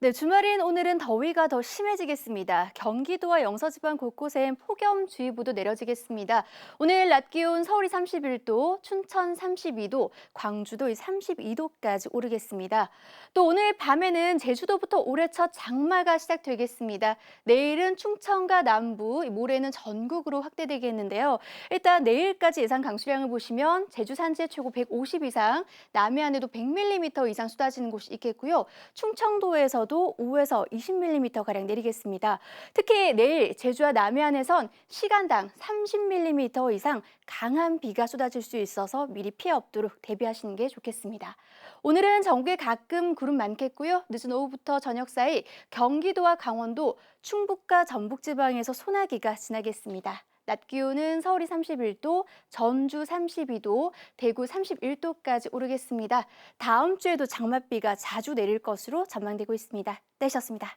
네, 주말인 오늘은 더위가 더 심해지겠습니다. 경기도와 영서지방 곳곳엔 폭염주의보도 내려지겠습니다. 오늘 낮 기온 서울이 31도, 춘천 32도, 광주도 32도까지 오르겠습니다. 또 오늘 밤에는 제주도부터 올해 첫 장마가 시작되겠습니다. 내일은 충청과 남부, 모레는 전국으로 확대되겠는데요. 일단 내일까지 예상 강수량을 보시면 제주 산지에 최고 150 이상, 남해안에도 100mm 이상 쏟아지는 곳이 있겠고요. 충청도에서 도 5에서 20mm 가량 내리겠습니다. 특히 내일 제주와 남해안에선 시간당 30mm 이상 강한 비가 쏟아질 수 있어서 미리 피해 없도록 대비하시는 게 좋겠습니다. 오늘은 전국에 가끔 구름 많겠고요. 늦은 오후부터 저녁 사이 경기도와 강원도, 충북과 전북 지방에서 소나기가 지나겠습니다. 낮 기온은 서울이 31도, 전주 32도, 대구 31도까지 오르겠습니다. 다음 주에도 장맛비가 자주 내릴 것으로 전망되고 있습니다. 내셨습니다.